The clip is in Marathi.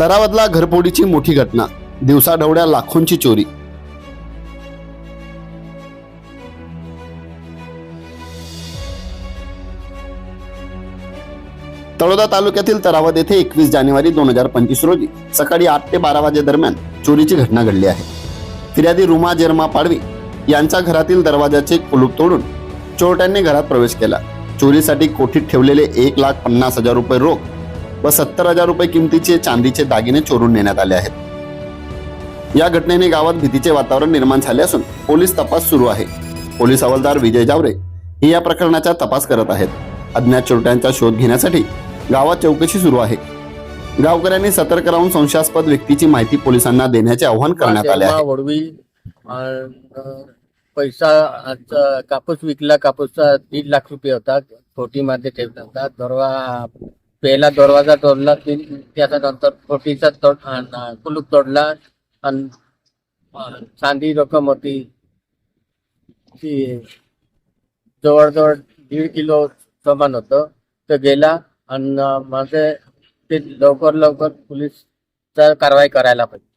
तरावदला घरपोडीची मोठी घटना. दिवसाढवळ्या लाखोंची चोरी. तळोदा तालुक्यातील तरावद येथे एकवीस जानेवारी दोन हजार पंचवीस रोजी सकाळी आठ ते बारा वाजे दरम्यान चोरीची घटना घडली आहे. फिर्यादी रुमा जर्मा पाडवी यांच्या घरातील दरवाजाचे कुलूप तोडून चोरट्यांनी घरात प्रवेश केला. चोरीसाठी कोठीत ठेवलेले एक लाख पन्नास हजार रुपये रोख व सत्तर हजार रुपये किमतीचे चांदीचे दागिने चोरून नेण्यात आले आहेत. या घटनेने गावात भीतीचे वातावरण निर्माण झाले असून पोलीस तपास सुरू आहे. पोलीस हवालदार विजय जावरे हे या प्रकरणाचा तपास करत आहेत. अज्ञात चोरट्यांचा शोध घेण्यासाठी गावात चौकशी सुरू आहे. गावकऱ्यांनी सतर्क राहून संशयास्पद व्यक्तीची माहिती पोलिसांना देण्याचे आवाहन करण्यात आले आहे. पैसा कापूस विकला कापूसचा दीड लाख रुपये होता खोटीमध्ये ठेवला होता दरवा पहिला दरवाजा तोडला तीन त्याच्या नंतर पोटीचा तोड कुलूप तोडला आणि चांदी रक्कम होती. ती जवळजवळ दीड किलो सामान होतं. ते गेला आणि माझे ते लवकर लवकर पोलीस कारवाई करायला पाहिजे.